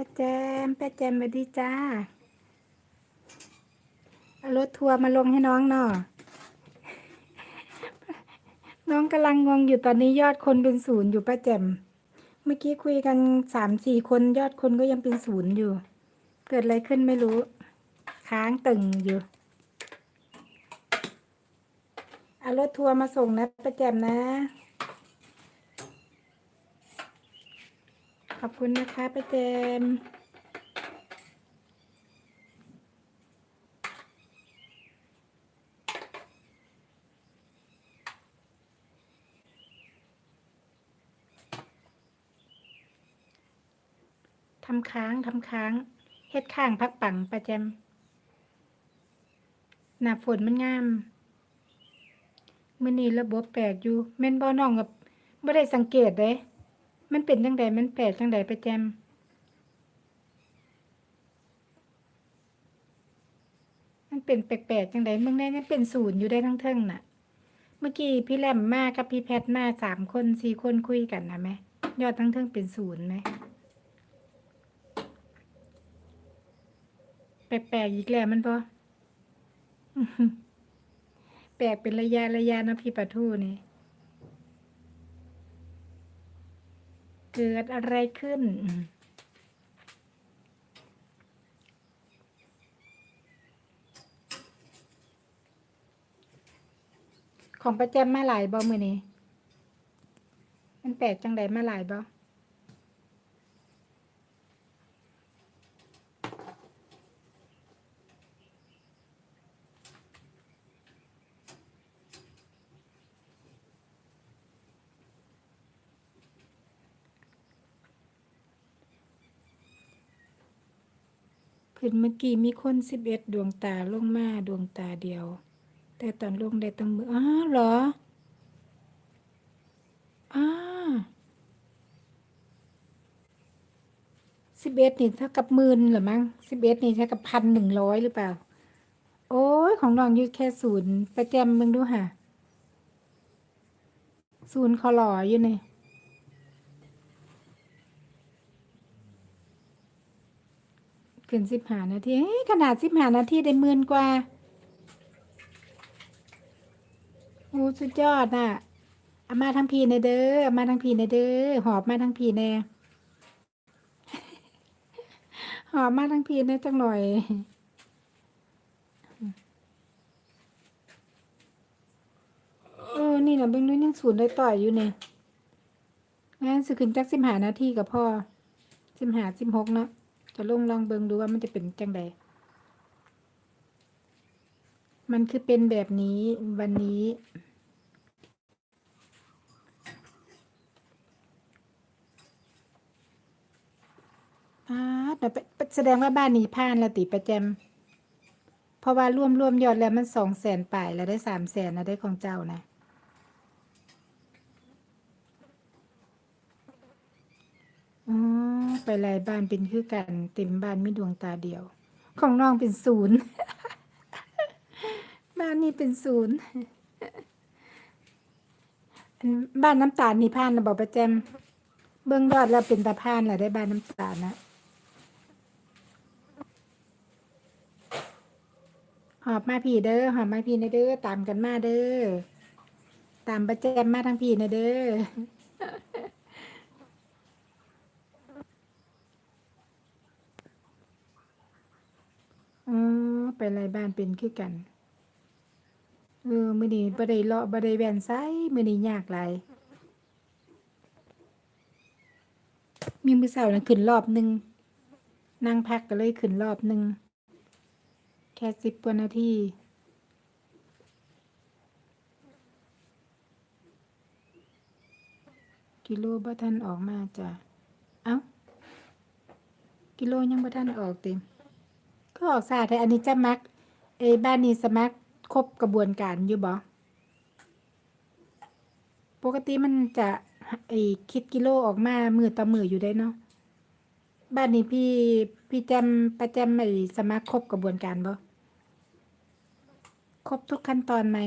ป้าแจมป้าแจมสวัสดีจ้าเอารถทัวร์มาลงให้น้องหน่อน้องกำลังงงอยู่ตอนนี้ยอดคนเป็นศูนย์อยู่ป้าแจมเมื่อกี้คุยกันสามสี่คนยอดคนก็ยังเป็นศูนย์อยู่ เกิดอะไรขึ้นไม่รู้ ค้างตึงอยู่เอารถทัวร์มาส่งนะป้าแจมนะ ขอบคุณนะคะป้าแจมทำค้างทำค้างเฮ็ดข้างพักปังประแจมหน้าฝนมันงามมื้อนี้ระบบแปลกอยู่แม่นบ่น้องกับบ่ได้สังเกตเด้ มันเป็นจังใดมันแปลกจังใดปแจมมันเป็นแปลกๆจังใดเมืองแน่ยังเป็นศูนย์อยู่ได้ทั้งเทิงน่ะ เมื่อกี้พี่แหลมมากับพี่แพทมาสามคนสี่คนคุยกันนะแม่ยอดทั้งเทิงเป็นศูนย์ไหมแปลกๆอีกแล้วมันพอแปลกเป็นระยะระยะนะพี่ปะทูนี่ เกิดอะไรขึ้น ของประแจมมาหลายบ่มือนี้ มันแปลกจังใดมาหลายบ่ เพิ่นเมื่อกี้มีคนสิบเอ็ดดวงตาลงมาดวงตาเดียว แต่ตอนลงได้ตั้งมืออ้าวเหรออ้าสิบเอ็ดนี่เท่ากับหมื่นหรือมั้งสิบเอ็ดนี่เท่ากับพันหนึ่งร้อยหรือเปล่า โอ้ยของน้องอยู่แค่ศูนย์ประแจมมึงดูค่ะศูนย์คอหล่ออยู่นี่ เกินสิบหานาทีขนาดสิบหานาทีได้หมื่นกว่าโอ้สุดยอดน่ะเอามาทั้งพีในเด้อเอามาทั้งพีในเด้อหอบมาทั้งพีแน่หอบมาทั้งพีแน่จังหน่อยเออนี่นะเบิ่งนู้นยังศูนย์ได้ต่อยอยู่เนี่ยงั้นสิขึ้นจักสิบหานาทีกับพ่อสิบหาสิบหกเนาะ จะลงลองเบิงดูว่ามันจะเป็นจังใดมันคือเป็นแบบนี้วันนี้ อ่าแต่แสดงว่าบ้านนี้ผ่านแล้วติประแจม เพราะว่ารวมรวมยอดแล้วมันสองแสนป่ายแล้วได้สามแสนนะได้ของเจ้านะ อ๋อ ไปหลายบ้านเป็นคือกันเต็มบ้านมีดวงตาเดียว ของน้องเป็นศูนย์บ้านนี้เป็นศูนย์บ้านน้ำตาลนี่ผ่านนะบอกประแจมเบื้องยอดแล้วเป็นตาผ่านแหละได้บ้านน้ำตาลนะหอบมาพี่เด้อหอบมาพี่นะเด้อตามกันมาเด้อตามประแจมมาทั้งพี่นะเด้ออ ไปหลายบ้านเป็นคือกันเออมื้อนี้บ่ได้เลาะบ่ได้แว่นไสมื้อนี้ยากหลายมีมื้อเช้านั้นขึ้นรอบหนึงนั่งพักก็เลยขึ้นรอบหนึงแค่10กว่านาทีกิโลบ่ทันออกมาจ้ะ เอ้า กิโลยังบ่ทันออกเต็ม ก็ออกสาแต่อันนี้จะมักไอ้บ้านนี้สมัครครบกระบวนการอยู่บ่ปกติมันจะไอ้คิดกิโลออกมามือต่อมืออยู่ได้เนาะบ้านนี้พี่พี่แจมประแจมไอ้สมัครครบกระบวนการบ่ครบทุกขั้นตอนไหม